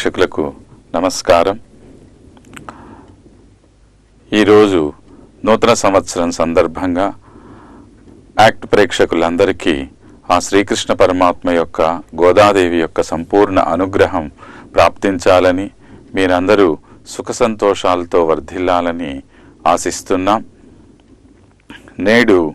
ప్రేక్షకులకు నమస్కారం. ఈరోజు నూతన సంవత్సరం సందర్భంగా యాక్ట్ ప్రేక్షకులందరికీ ఆ శ్రీకృష్ణ పరమాత్మ యొక్క గోదాదేవి యొక్క సంపూర్ణ అనుగ్రహం ప్రాప్తించాలని మీరందరూ సుఖ సంతోషాలతో వర్ధిల్లాలని ఆశిస్తున్నాం. నేడు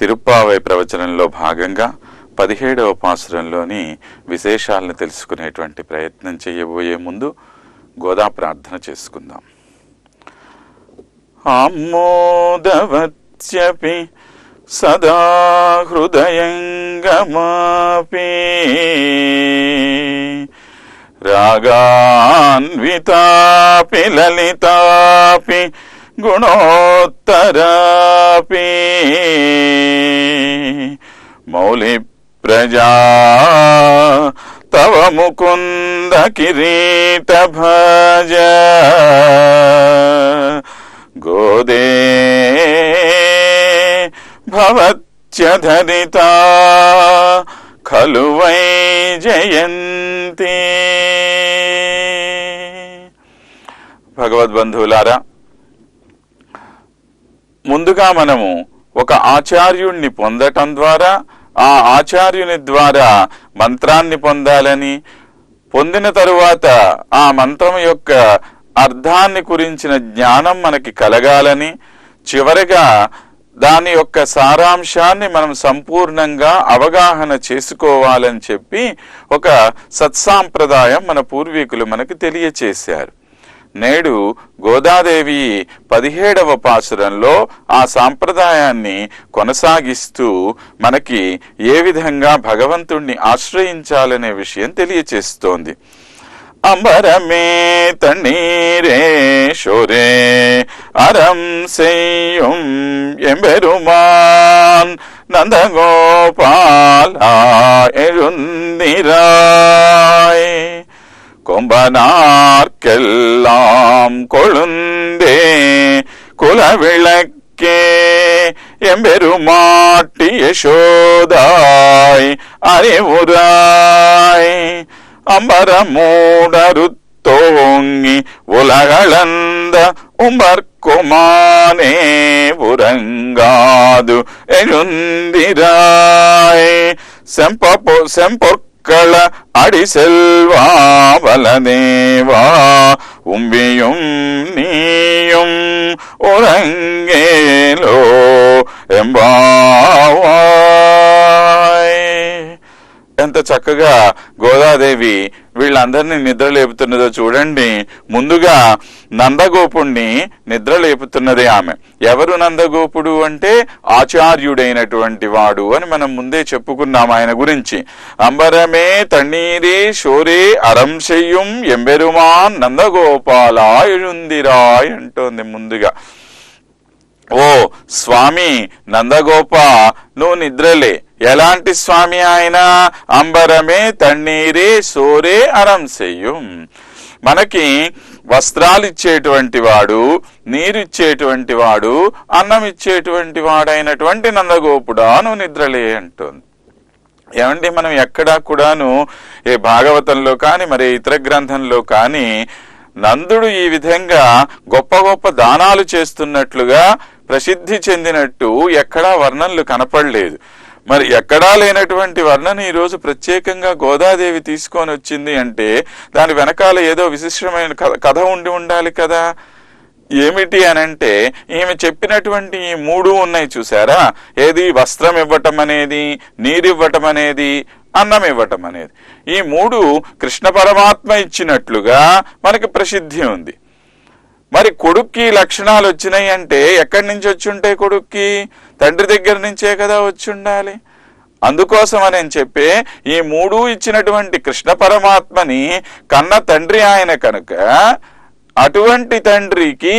తిరుప్పావై ప్రవచనంలో భాగంగా పదిహేడవ పాసురంలోని విశేషాలను తెలుసుకునేటువంటి ప్రయత్నం చేయబోయే ముందు గోదా ప్రార్థన చేసుకుందాం. ఆమోదవత్యపి సదా హృదయంగమాపి. రాగాన్వితాపి లలితాపి గుణోత్తరాపి. మౌలి ప్రజా తవ ముకుంద కిరీట భజ గోదే భవత్యధరితా ఖలు వై జయంతి భగవద్బంధువులారా ముందుగా మనము ఒక ఆచార్యుణ్ణి పొందటం ద్వారా ఆ ఆచార్యుని ద్వారా మంత్రాన్ని పొందాలని పొందిన తరువాత ఆ మంత్రం యొక్క అర్థాన్ని గురించిన జ్ఞానం మనకి కలగాలని చివరిగా దాని యొక్క సారాంశాన్ని మనం సంపూర్ణంగా అవగాహన చేసుకోవాలని చెప్పి ఒక సత్సాంప్రదాయం మన పూర్వీకులు మనకి తెలియచేశారు. నేడు గోదాదేవి పదిహేడవ పాసురంలో ఆ సాంప్రదాయాన్ని కొనసాగిస్తూ మనకి ఏ విధంగా భగవంతుణ్ణి ఆశ్రయించాలనే విషయం తెలియచేస్తోంది அம்பரமே தண்ணீரே ஷோரே அறம் செய்யும் எம்பெருமான் நந்தகோபாலா எழுந்திராய் கொம்பனார்க்கெல்லாம் கொழுந்தே குலவிளக்கே எம்பெருமாட்டி யசோதாய் அறிவுராய் அம்பரமூடருத்தோங்கி உலகளந்த உம்பர்க்குமானே உறங்காது எழுந்திராய். செம்பொ செம்பொற்கள அடி செல்வா வலதேவா உம்பியும் நீயும் உறங்கேலோ ఎంబావాయ్ ఎంత చక్కగా గోదాదేవి వీళ్ళందరినీ నిద్ర లేపుతున్నదో చూడండి. ముందుగా నందగోపుణ్ణి నిద్ర లేపుతున్నదే ఆమె. ఎవరు నందగోపుడు అంటే? ఆచార్యుడైనటువంటి వాడు అని మనం ముందే చెప్పుకున్నాం ఆయన గురించి. అంబరమే తన్నీరే షోరే అరం చెయ్యం ఎంబెరుమాన్ నందగోపాలా ఎഴുందిరాయ్ అంటోంది ముందుగా. ఓ స్వామి నందగోప నువ్వు నిద్రలే. ఎలాంటి స్వామి ఆయన? అంబరమే తన్నీరే సోరే అరం చెయ్యం మనకి వస్త్రాలు ఇచ్చేటువంటి వాడు నీరిచ్చేటువంటి వాడు అన్నం ఇచ్చేటువంటి వాడైనటువంటి నందగోపుడా నువ్వు నిద్రలే అంటుంది ఏమండి మనం ఎక్కడా కూడాను ఏ భాగవతంలో కానీ మరి ఇతర గ్రంథంలో కానీ నందుడు ఈ విధంగా గొప్ప గొప్ప దానాలు చేస్తున్నట్లుగా ప్రసిద్ధి చెందినట్టు ఎక్కడా వర్ణనలు కనపడలేదు. మరి ఎక్కడా లేనటువంటి వర్ణన ఈరోజు ప్రత్యేకంగా గోదాదేవి తీసుకొని వచ్చింది అంటే దాని వెనకాల ఏదో విశిష్టమైన కథ- కథ ఉండి ఉండాలి కదా. ఏమిటి అనంటే ఈమె చెప్పినటువంటి ఈ మూడు ఉన్నాయి చూసారా ఏది వస్త్రం ఇవ్వటం అనేది నీరివ్వటం అనేది అన్నం ఇవ్వటం అనేది. ఈ మూడు కృష్ణ పరమాత్మ ఇచ్చినట్లుగా మనకి ప్రసిద్ధి ఉంది. మరి కొడుక్కి లక్షణాలు వచ్చినాయి అంటే ఎక్కడి నుంచి వచ్చి ఉంటాయి కొడుక్కి? తండ్రి దగ్గర నుంచే కదా వచ్చి ఉండాలి అందుకోసం అని చెప్పే ఈ మూడు ఇచ్చినటువంటి కృష్ణ పరమాత్మని కన్న తండ్రి ఆయన కనుక అటువంటి తండ్రికి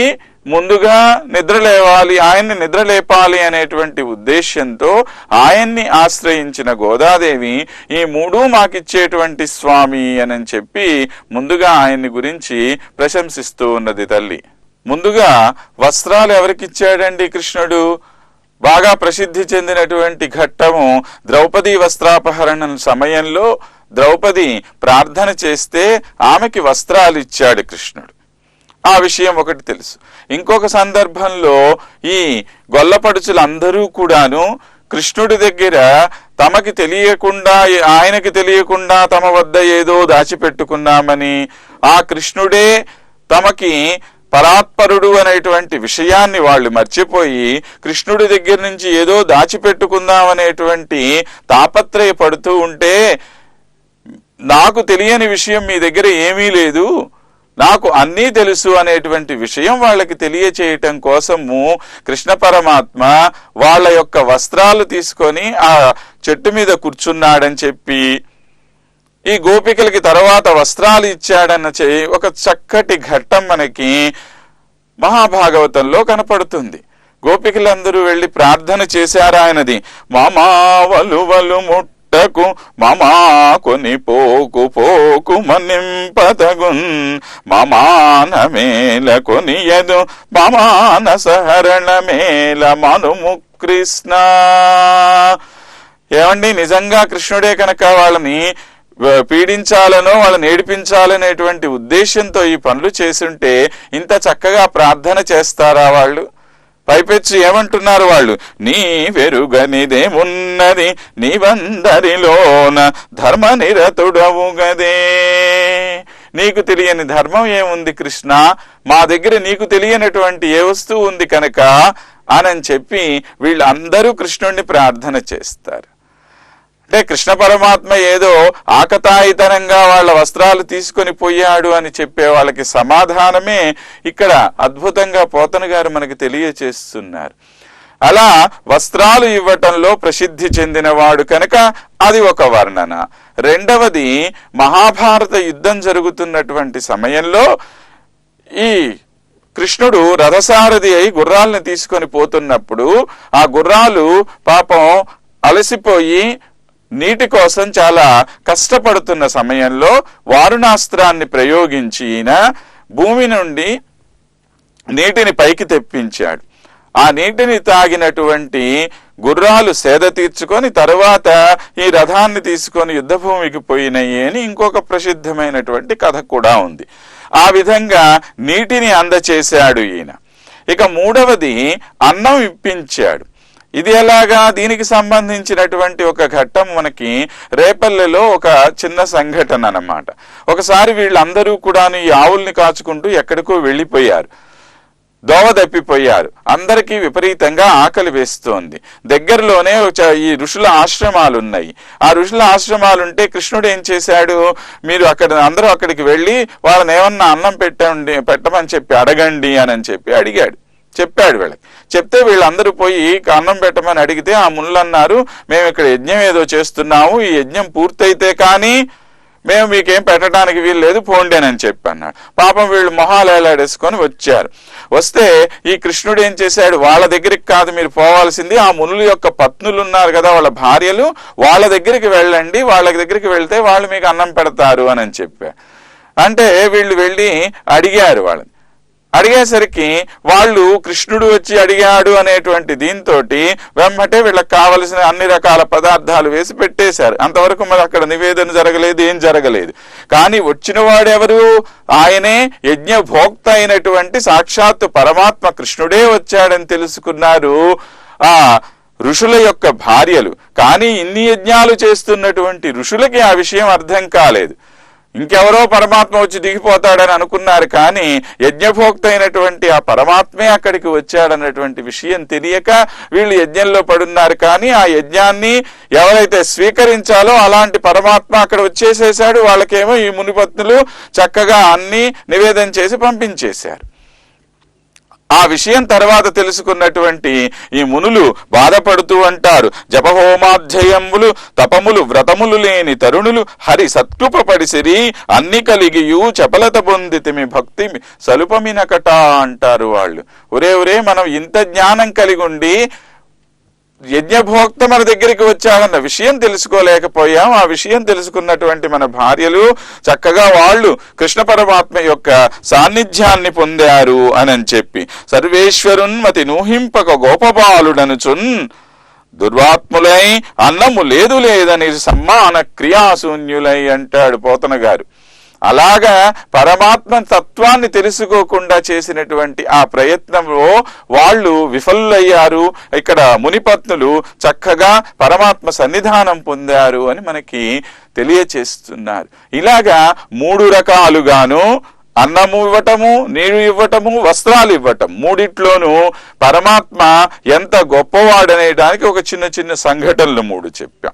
ముందుగా నిద్ర లేవాలి ఆయన్ని నిద్ర లేపాలి అనేటువంటి ఉద్దేశ్యంతో ఆయన్ని ఆశ్రయించిన గోదాదేవి ఈ మూడు మాకిచ్చేటువంటి స్వామి అని చెప్పి ముందుగా ఆయన్ని గురించి ప్రశంసిస్తూ ఉన్నది తల్లి. ముందుగా వస్త్రాలు ఎవరికిచ్చాడండి కృష్ణుడు? బాగా ప్రసిద్ధి చెందినటువంటి ఘట్టము ద్రౌపది వస్త్రాపహరణ సమయంలో ద్రౌపది ప్రార్థన చేస్తే ఆమెకి వస్త్రాలు ఇచ్చాడు కృష్ణుడు. ఆ విషయం ఒకటి తెలుసు. ఇంకొక సందర్భంలో ఈ గొల్లపడుచులందరూ కూడాను కృష్ణుడి దగ్గర తమకి తెలియకుండా ఆయనకి తెలియకుండా తమ వద్ద ఏదో దాచిపెట్టుకున్నామని ఆ కృష్ణుడే తమకి పరాత్పరుడు అనేటువంటి విషయాన్ని వాళ్ళు మర్చిపోయి కృష్ణుడి దగ్గర నుంచి ఏదో దాచిపెట్టుకుందామనేటువంటి తాపత్రయ తాపత్రయపడుతూ ఉంటే నాకు తెలియని విషయం మీ దగ్గర ఏమీ లేదు. నాకు అన్నీ తెలుసు అనేటువంటి విషయం వాళ్ళకి తెలియచేయటం కోసము కృష్ణ పరమాత్మ వాళ్ళ యొక్క వస్త్రాలు తీసుకొని ఆ చెట్టు మీద కూర్చున్నాడని చెప్పి ఈ గోపికలకి తర్వాత వస్త్రాలు ఇచ్చాడన్న చే ఒక చక్కటి ఘట్టం మనకి మహాభాగవతంలో కనపడుతుంది. గోపికలందరూ వెళ్ళి ప్రార్థన చేశారు ఆయనది. మామావలు వలువలు మమా కొని పోకు పోకు మనింపతగున్ మమాన మేల కొనియదు మమాన సహరణ మేల మనుము కృష్ణ. ఏమండి నిజంగా కృష్ణుడే కనుక వాళ్ళని పీడించాలనో వాళ్ళని ఏడిపించాలనేటువంటి ఉద్దేశంతో ఈ పనులు చేసుంటే ఇంత చక్కగా ప్రార్థన చేస్తారా వాళ్ళు? పైపెచ్చి ఏమంటున్నారు వాళ్ళు? నీ వెరుగనిదేమున్నది నీవందరిలోన ధర్మ నిరతుడవు గదే నీకు తెలియని ధర్మం ఏముంది కృష్ణ? మా దగ్గర నీకు తెలియనటువంటి ఏ వస్తువు ఉంది కనుక? అని చెప్పి వీళ్ళందరూ కృష్ణుణ్ణి ప్రార్థన చేస్తారు. అంటే కృష్ణ పరమాత్మ ఏదో ఆకతాయితనంగా వాళ్ళ వస్త్రాలు తీసుకొని పోయాడు అని చెప్పే వాళ్ళకి సమాధానమే ఇక్కడ అద్భుతంగా పోతన గారు మనకి తెలియచేస్తున్నారు. అలా వస్త్రాలు ఇవ్వటంలో ప్రసిద్ధి చెందినవాడు కనుక అది ఒక వర్ణన. రెండవది మహాభారత యుద్ధం జరుగుతున్నటువంటి సమయంలో ఈ కృష్ణుడు రథసారథి అయి గుర్రాలను తీసుకొని పోతున్నప్పుడు ఆ గుర్రాలు పాపం అలసిపోయి నీటి కోసం చాలా కష్టపడుతున్న సమయంలో వారుణాస్త్రాన్ని ప్రయోగించి ఈయన భూమి నుండి నీటిని పైకి తెప్పించాడు. ఆ నీటిని తాగినటువంటి గుర్రాలు సేద తీర్చుకొని తరువాత ఈ రథాన్ని తీసుకొని యుద్ధభూమికి పోయినాయి అని ఇంకొక ప్రసిద్ధమైనటువంటి కథ కూడా ఉంది. ఆ విధంగా నీటిని అందచేశాడు ఈయన. ఇక మూడవది అన్నం ఇప్పించాడు. ఇది ఎలాగా? దీనికి సంబంధించినటువంటి ఒక ఘట్టం మనకి రేపల్లెలో ఒక చిన్న సంఘటన అన్నమాట. ఒకసారి వీళ్ళందరూ కూడా ఈ ఆవుల్ని కాచుకుంటూ ఎక్కడికో వెళ్ళిపోయారు. దోవ తప్పిపోయారు అందరికీ విపరీతంగా ఆకలి వేస్తోంది. దగ్గరలోనే ఈ ఋషుల ఆశ్రమాలు ఉన్నాయి ఆ ఋషుల ఆశ్రమాలుంటే కృష్ణుడు ఏం చేశాడు? మీరు అక్కడ అందరూ అక్కడికి వెళ్ళి వాళ్ళని ఏమన్నా అన్నం పెట్టండి పెట్టమని చెప్పి అడగండి అని చెప్పి అడిగాడు. చెప్పాడు వీళ్ళకి. చెప్తే వీళ్ళందరూ పోయి అన్నం పెట్టమని అడిగితే ఆ ముళ్ళు అన్నారు మేము ఇక్కడ యజ్ఞం ఏదో చేస్తున్నాము ఈ యజ్ఞం పూర్తయితే కానీ మేము మీకేం పెట్టడానికి వీలు లేదు పోండేనని చెప్పి అన్నాడు పాపం వీళ్ళు మొహాలయలాడేసుకొని వచ్చారు. వస్తే ఈ కృష్ణుడు ఏం చేశాడు వాళ్ళ దగ్గరికి కాదు మీరు పోవాల్సింది ఆ మునుల యొక్క పత్నులు ఉన్నారు కదా వాళ్ళ భార్యలు వాళ్ళ దగ్గరికి వెళ్ళండి వాళ్ళ దగ్గరికి వెళ్తే వాళ్ళు మీకు అన్నం పెడతారు అని చెప్పారు అంటే వీళ్ళు వెళ్ళి అడిగారు వాళ్ళని. అడిగేసరికి వాళ్ళు కృష్ణుడు వచ్చి అడిగాడు అనేటువంటి దీంతో వెంబటే వీళ్ళకి కావలసిన అన్ని రకాల పదార్థాలు వేసి పెట్టేశారు. అంతవరకు మరి అక్కడ నివేదన జరగలేదు ఏం జరగలేదు. కానీ వచ్చిన వాడెవరు ఆయనే యజ్ఞభోక్త అయినటువంటి సాక్షాత్తు పరమాత్మ కృష్ణుడే వచ్చాడని తెలుసుకున్నారు ఆ ఋషుల యొక్క భార్యలు. కానీ ఇన్ని యజ్ఞాలు చేస్తున్నటువంటి ఋషులకి ఆ విషయం అర్థం కాలేదు. ఇంకెవరో పరమాత్మ వచ్చి దిగిపోతాడని అనుకున్నారు కానీ యజ్ఞభోక్త అయినటువంటి ఆ పరమాత్మే అక్కడికి వచ్చాడన్నటువంటి విషయం తెలియక వీళ్ళు యజ్ఞంలో పడున్నారు. కానీ ఆ యజ్ఞాన్ని ఎవరైతే స్వీకరించాలో అలాంటి పరమాత్మ అక్కడ వచ్చేసేసాడు వాళ్ళకేమో ఈ మునిపత్నులు చక్కగా అన్ని నివేదన చేసి పంపించేశారు. ఆ విషయం తర్వాత తెలుసుకున్నటువంటి ఈ మునులు బాధపడుతూ అంటారు. జపహోమాధ్యయములు తపములు వ్రతములు లేని తరుణులు హరి సత్కృపపడిసిరి అన్ని కలిగియు చపలత పొందితిమి భక్తి సలుపమినకట అంటారు వాళ్ళు. ఒరే ఒరే మనం ఇంత జ్ఞానం కలిగి ఉండి యజ్ఞభోక్త మన దగ్గరికి వచ్చాడన్న విషయం తెలుసుకోలేకపోయాం. ఆ విషయం తెలుసుకున్నటువంటి మన భార్యలు చక్కగా వాళ్ళు కృష్ణ పరమాత్మ యొక్క సాన్నిధ్యాన్ని పొందారు అని చెప్పి సర్వేశ్వరున్మతి నూహింపక గోపబాలుడనుచున్ దుర్వాత్ములై అన్నము లేదు లేదని సమ్మాన క్రియాశూన్యులై అంటాడు పోతన గారు అలాగా పరమాత్మ తత్వాన్ని తెలుసుకోకుండా చేసినటువంటి ఆ ప్రయత్నంలో వాళ్ళు విఫలులయ్యారు. ఇక్కడ మునిపత్నులు చక్కగా పరమాత్మ సన్నిధానం పొందారు అని మనకి తెలియచేస్తున్నారు. ఇలాగా మూడు రకాలుగాను అన్నము ఇవ్వటము నీరు ఇవ్వటము వస్త్రాలు ఇవ్వటం మూడిట్లోనూ పరమాత్మ ఎంత గొప్పవాడనేయడానికి ఒక చిన్న చిన్న సంఘటనలు మూడు చెప్పాం.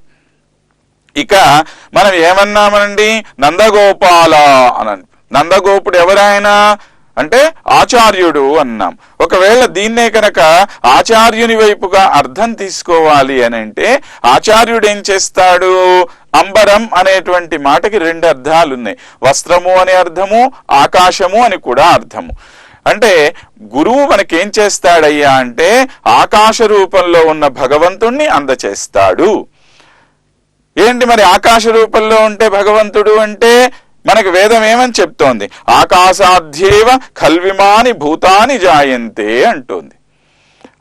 ఇక మనం ఏమన్నామనండి? నందగోపాల అని నందగోపుడు ఎవరైనా అంటే ఆచార్యుడు అన్నాం. ఒకవేళ దీన్నే కనుక ఆచార్యుని వైపుగా అర్థం తీసుకోవాలి అని అంటే ఆచార్యుడు ఏం చేస్తాడు? అంబరం అనేటువంటి మాటకి రెండు అర్థాలు ఉన్నాయి వస్త్రము అనే అర్థము ఆకాశము అని కూడా అర్థము. అంటే గురువు మనకేం చేస్తాడయ్యా అంటే ఆకాశ రూపంలో ఉన్న భగవంతుణ్ణి అందచేస్తాడు. ఏంటి మరి ఆకాశ రూపంలో ఉంటే భగవంతుడు అంటే మనకు వేదం ఏమని చెప్తోంది? ఆకాశాధ్యేవ కల్విమాని భూతాని జాయంతే అంటోంది.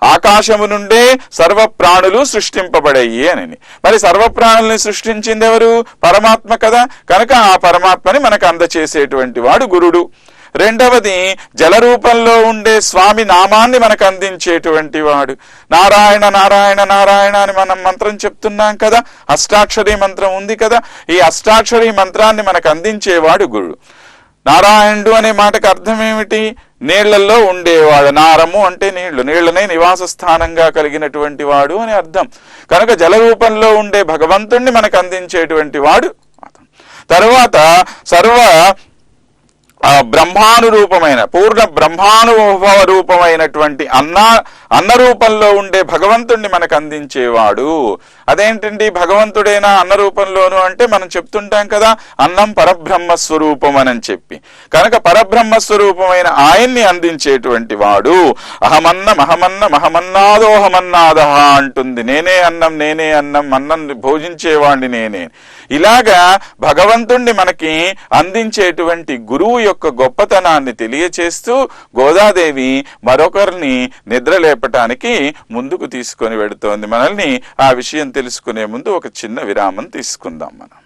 ఆకాశము నుండే సర్వ ప్రాణులు సృష్టింపబడయ్యి అని మరి సర్వ ప్రాణుల్ని సృష్టించింది ఎవరు? పరమాత్మ కదా. కనుక ఆ పరమాత్మని మనకు అందచేసేటువంటి వాడు గురుడు. రెండవది జల రూపంలో ఉండే స్వామి నామాన్ని మనకు అందించేటువంటి వాడు. నారాయణ నారాయణ నారాయణ అని మనం మంత్రం చెప్తున్నాం కదా. అష్టాక్షరి మంత్రం ఉంది కదా. ఈ అష్టాక్షరి మంత్రాన్ని మనకు అందించేవాడు గురుడు. నారాయణుడు అనే మాటకు అర్థం ఏమిటి? నీళ్ళలో ఉండేవాడు. నారము అంటే నీళ్ళు. నీళ్ళనే నివాస స్థానంగా కలిగినటువంటి వాడు అని అర్థం. కనుక జల రూపంలో ఉండే భగవంతుణ్ణి మనకు అందించేటువంటి వాడు తర్వాత సర్వ బ్రహ్మానురూపమైన బ్రహ్మాను పూర్ణ బ్రహ్మానుభవ రూపమైనటువంటి అన్న అన్న రూపంలో ఉండే భగవంతుణ్ణి మనకు అందించేవాడు అదేంటండి? భగవంతుడైనా అన్న రూపంలోను అంటే మనం చెప్తుంటాం కదా అన్నం పరబ్రహ్మ స్వరూపం అని చెప్పి. కనుక పరబ్రహ్మ స్వరూపమైన ఆయన్ని అందించేటువంటి వాడు. అహమన్న మహమన్న మహమన్నాదోహమన్నాదహ అంటుంది. నేనే అన్నం నేనే అన్నం అన్నం భోజించేవాడిని నేనే. ఇలాగా భగవంతుణ్ణి మనకి అందించేటువంటి గురువు యొక్క గొప్పతనాన్ని తెలియచేస్తూ గోదాదేవి మరొకరిని నిద్రలేపటానికి ముందుకు తీసుకొని వెడుతోంది. మనల్ని ఆ విషయం తెలుసుకునే ముందు ఒక చిన్న విరామం తీసుకుందాం మనం.